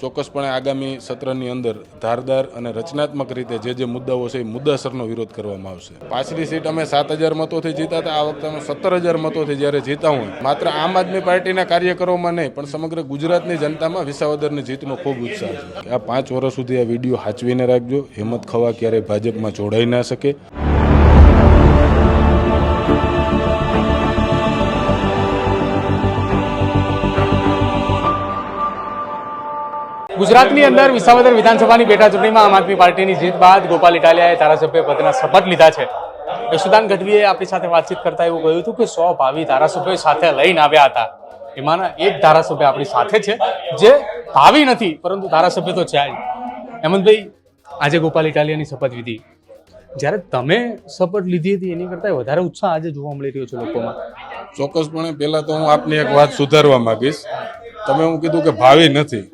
ચોક્કસપણે આગામી સત્રની અંદર ધારદાર અને રચનાત્મક રીતે જે જે મુદ્દાઓ છે એ મુદ્દાસરનો વિરોધ કરવામાં આવશે. પાછલી સીટ અમે સાત હજાર મતોથી જીતા હતા. આ વખતે અમે સત્તર હજાર મતોથી જ્યારે જીતા હું માત્ર આમ આદમી પાર્ટીના કાર્યકરોમાં નહીં, પણ સમગ્ર ગુજરાતની જનતામાં વિસાવદરની જીતનો ખૂબ ઉત્સાહ છે. આ પાંચ વર્ષ સુધી આ વીડિયો હાચવીને રાખજો. હિંમત ખવા ક્યારેય ભાજપમાં જોડાઈ ના શકે. ગુજરાતની અંદર વિસાવદર વિધાનસભાની પેટા ચૂંટણીમાં આમ આદમી પાર્ટીની જીત બાદ ગોપાલ ઇટાલિયાએ ધારાસભ્ય પદના શપથ લીધા છે. યશુદાન ગઢવીએ આપણી સાથે વાતચીત કરતા એવું કહ્યું હતું કે સો ભાવિ ધારાસભ્યો સાથે લઈને આવ્યા હતા. એમાંના એક ધારાસભ્ય આપણી સાથે છે જે ભાવિ નથી પરંતુ ધારાસભ્ય તો છે જ. હેમંતભાઈ આજે ગોપાલ ઇટાલિયાની શપથ વિધિ જ્યારે તમે શપથ લીધી હતી એની કરતાં વધારે ઉત્સાહ આજે જોવા મળી રહ્યો છે લોકોમાં. ચોક્કસપણે પહેલાં તો હું આપની એક વાત સુધારવા માંગીશ. તમે હું કીધું કે ભાવિ નથી.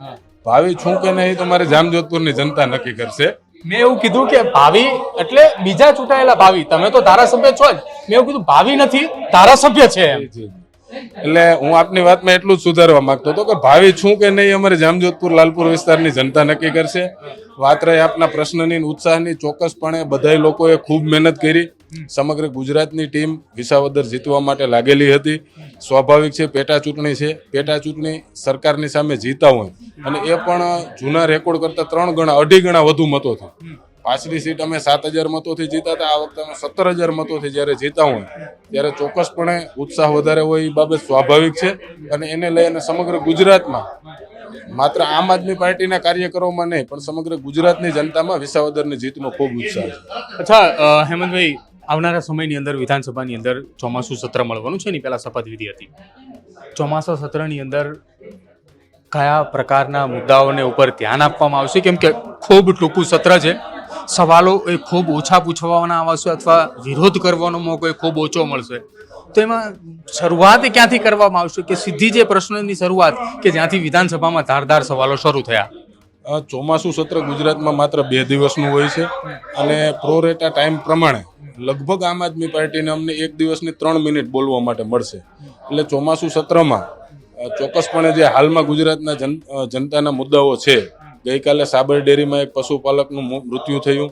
ભાવિ છું કે નહીં તો મારે જામજોધપુરની જનતા નક્કી કરશે. મેં એવું કીધું કે ભાવિ એટલે બીજા ચૂંટાયેલા ભાવિ. તમે તો ધારાસભ્ય છો જ. મેં એવું કીધું ભાવિ નથી ધારાસભ્ય છે એટલે હું આપની વાતમાં એટલું જ સુધારવા માંગતો હતો કે ભાવિ છું કે નહીં અમારે જામજોધપુર લાલપુર વિસ્તારની જનતા નક્કી કરશે. વાત રહી આપના પ્રશ્નની ઉત્સાહની. ચોક્કસપણે બધા લોકોએ ખૂબ મહેનત કરી. સમગ્ર ગુજરાતની ટીમ વિસાવદર જીતવા માટે લાગેલી હતી. સ્વાભાવિક છે, પેટા ચૂંટણી છે. પેટા ચૂંટણી સરકારની સામે જીતા હોય. અને એ પણ જૂના રેકોર્ડ કરતા ત્રણ ગણા, અઢી ગણા વધુ મતોથી. પાછલી સીટ અમે સાત હજાર મતોથી જીતા હતા. આ વખતે અમે સત્તર હજાર મતોથી જ્યારે જીતા હોય, ત્યારે ચોક્કસપણે ઉત્સાહ વધારે હોય એ બાબત સ્વાભાવિક છે. અને એને લઈને સમગ્ર ગુજરાતમાં માત્ર આમ આદમી પાર્ટીના કાર્યકરોમાં નહીં, પણ સમગ્ર ગુજરાતની જનતામાં વિસાવદરની જીતનો ખૂબ ઉત્સાહ છે. અચ્છા હેમંતભાઈ આવનારા સમયની અંદર વિધાનસભાની અંદર ચોમાસું સત્ર મળવાનું છે એની પહેલા શપથવિધિ હતી. ચોમાસા સત્રની અંદર કયા પ્રકારના મુદ્દાઓને ઉપર ધ્યાન આપવામાં આવશે? કેમ કે ખૂબ ટૂંકું સત્ર છે. સવાલો એ ખૂબ ઓછા પૂછવાના આવશે અથવા વિરોધ કરવાનો મોકો એ ખૂબ ઓછો મળશે. તો એમાં શરૂઆત ક્યાંથી કરવામાં આવશે કે સીધી જે પ્રશ્નની શરૂઆત કે જ્યાંથી વિધાનસભામાં ધારદાર સવાલો શરૂ થયા? ચોમાસું સત્ર ગુજરાતમાં માત્ર બે દિવસનું હોય છે અને પ્રોરેટા ટાઈમ પ્રમાણે લગભગ આમ આદમી પાર્ટીને અમને એક દિવસની ત્રણ મિનિટ બોલવા માટે મળશે. એટલે ચોમાસું સત્રમાં ચોક્કસપણે જે હાલમાં ગુજરાતના જન જનતાના મુદ્દાઓ છે, ગઈકાલે સાબર ડેરીમાં એક પશુપાલકનું મૃત્યુ થયું.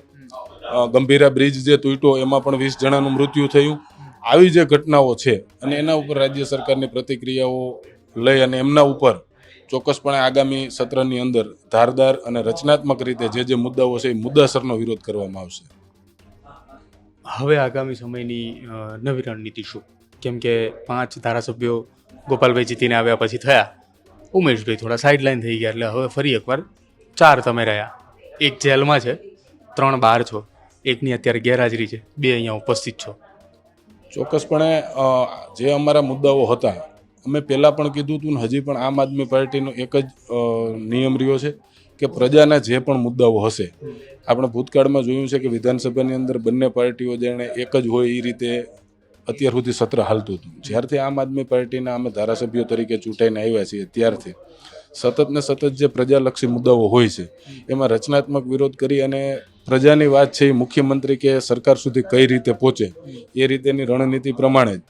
ગંભીરા બ્રિજ જે તૂટ્યો, એમાં પણ વીસ જણાનું મૃત્યુ થયું. આવી જે ઘટનાઓ છે અને એના ઉપર રાજ્ય સરકારની પ્રતિક્રિયાઓ લઈ અને એમના ઉપર ચોક્કસપણે આગામી સત્રની અંદર ધારદાર અને રચનાત્મક રીતે જે જે મુદ્દાઓ છે, એ મુદ્દાસરનો વિરોધ કરવામાં આવશે. હવે આગામી સમયની નવી રણનીતિ શું? કેમ કે પાંચ ધારાસભ્યો ગોપાલભાઈ જીતીને આવ્યા પછી થયા. ઉમેશભાઈ થોડા સાઇડલાઇન થઈ ગયા એટલે હવે ફરી એકવાર ચાર તમે રહ્યા. એક જેલમાં છે, ત્રણ બહાર છો. એકની અત્યારે ગેરહાજરી છે, બે અહીંયા ઉપસ્થિત છો. ચોક્કસપણે જે અમારા મુદ્દાઓ હતા, અમે પહેલાં પણ કીધું હતું ને હજી પણ આમ આદમી પાર્ટીનો એક જ નિયમ રહ્યો છે. કે પ્રજાના જે પણ મુદ્દાઓ હશે, આપણે ભૂતકાળમાં જોયું છે કે વિધાનસભાની અંદર બંને પાર્ટીઓ જેણે એક જ હોય એ રીતે અત્યાર સુધી સત્ર હાલતું હતું. જ્યારથી આમ આદમી પાર્ટીના અમે ધારાસભ્યો તરીકે ચૂંટાઈને આવ્યા છીએ, ત્યારથી સતત ને સતત જે પ્રજાલક્ષી મુદ્દાઓ હોય છે, એમાં રચનાત્મક વિરોધ કરી અને પ્રજાની વાત છે એ મુખ્યમંત્રી કે સરકાર સુધી કઈ રીતે પહોંચે, એ રીતેની રણનીતિ પ્રમાણે જ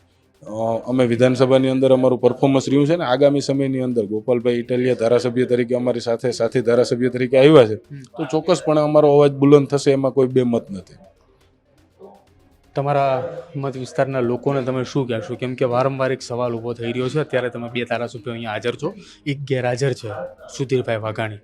અમે વિધાનસભાની અંદર અમારું પરફોર્મન્સ રહ્યું છે ને આગામી સમયની અંદર ગોપાલભાઈ ઇટાલિયા ધારાસભ્ય તરીકે અમારી સાથે સાથી ધારાસભ્ય તરીકે આવ્યા છે તો ચોક્કસપણે અમારો અવાજ બુલંદ થશે એમાં કોઈ બે મત નથી. તમારા મત વિસ્તારના લોકોને તમે શું કહેશો? કેમ કે વારંવાર એક સવાલ ઊભો થઈ રહ્યો છે. અત્યારે તમે બે ધારાસભ્યો અહીંયા હાજર છો. એક ગેરહાજર છે સુધીરભાઈ વાઘાણી.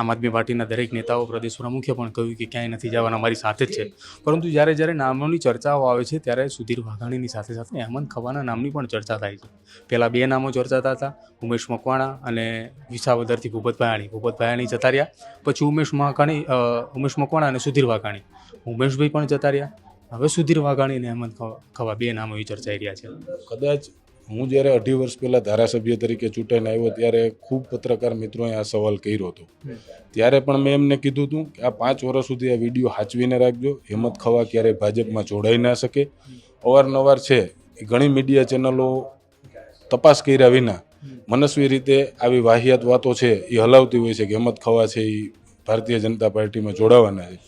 આમ આદમી પાર્ટીના દરેક નેતાઓ પ્રદેશ પ્રમુખે પણ કહ્યું કે ક્યાંય નથી જવાના, અમારી સાથે જ છે. પરંતુ જ્યારે જ્યારે નામોની ચર્ચાઓ આવે છે, ત્યારે સુધીર વાઘાણીની સાથે સાથે હેમંત ખવાના નામની પણ ચર્ચા થાય છે. પહેલાં બે નામો ચર્ચાતા હતા, ઉમેશ મકવાણા અને વિસાવદરથી ભૂપત ભાયાણી ભૂપત ભાયાણી જતા રહ્યા, પછી ઉમેશ મહાકાણી ઉમેશ મકવાણા અને સુધીર વાઘાણી. ઉમેશભાઈ પણ જતા રહ્યા. હવે સુધીર વાઘાણી અને ખવા- ખવા બે નામો એ ચર્ચાઈ રહ્યા છે. કદાચ હું જ્યારે અઢી વર્ષ પહેલાં ધારાસભ્ય તરીકે ચૂંટાઈને આવ્યો ત્યારે ખૂબ પત્રકાર મિત્રોએ આ સવાલ કર્યો હતો. ત્યારે પણ મેં એમને કીધું હતું કે આ પાંચ વર્ષ સુધી આ વીડિયો હાચવીને રાખજો, હિંમત ખવા ક્યારેય ભાજપમાં જોડાઈ ના શકે. અવારનવાર છે, એ ઘણી મીડિયા ચેનલો તપાસ કર્યા વિના મનસ્વી રીતે આવી વાહિયાત વાતો છે એ હલાવતી હોય છે કે હિંમત ખવા છે એ ભારતીય જનતા પાર્ટીમાં જોડાવાના છે.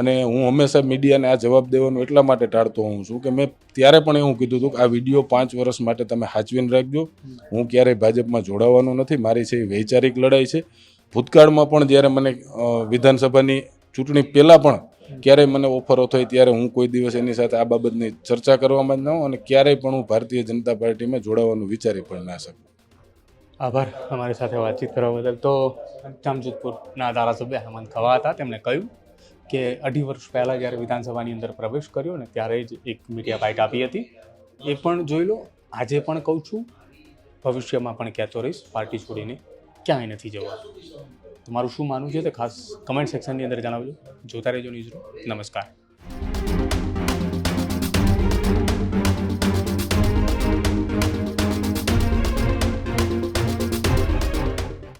અને હું હંમેશા મીડિયાને આ જવાબ દેવાનું એટલા માટે ટાળતો હોઉં છું કે મેં ત્યારે પણ એવું કીધું હતું કે આ વીડિયો પાંચ વર્ષ માટે તમે હાચવીને રાખજો. હું ક્યારેય ભાજપમાં જોડાવાનો નથી. મારી છે એ વૈચારિક લડાઈ છે. ભૂતકાળમાં પણ જ્યારે મને વિધાનસભાની ચૂંટણી પહેલાં પણ ક્યારેય મને ઓફરો થઈ ત્યારે હું કોઈ દિવસ એની સાથે આ બાબતની ચર્ચા કરવામાં જ ન હોઉં અને ક્યારેય પણ હું ભારતીય જનતા પાર્ટીમાં જોડાવાનું વિચારી પણ ના શકું. આભાર અમારી સાથે વાતચીત કરવા બદલ. તો જામજોધપુરના ધારાસભ્ય હેમંત ખવા હતા. તેમણે કહ્યું કે અઢી વર્ષ પહેલાં જ્યારે વિધાનસભાની અંદર પ્રવેશ કર્યો ને ત્યારે જ એક મીડિયા બાઇટ આપી હતી. એ પણ જોઈ લો, આજે પણ કહું છું, ભવિષ્યમાં પણ કહેતો રહીશ, પાર્ટી છોડીને ક્યાંય નથી જવા. તમારું શું માનવું છે તે ખાસ કમેન્ટ સેક્શનની અંદર જણાવજો. જોતા રહેજો ન્યૂઝ નમસ્કાર.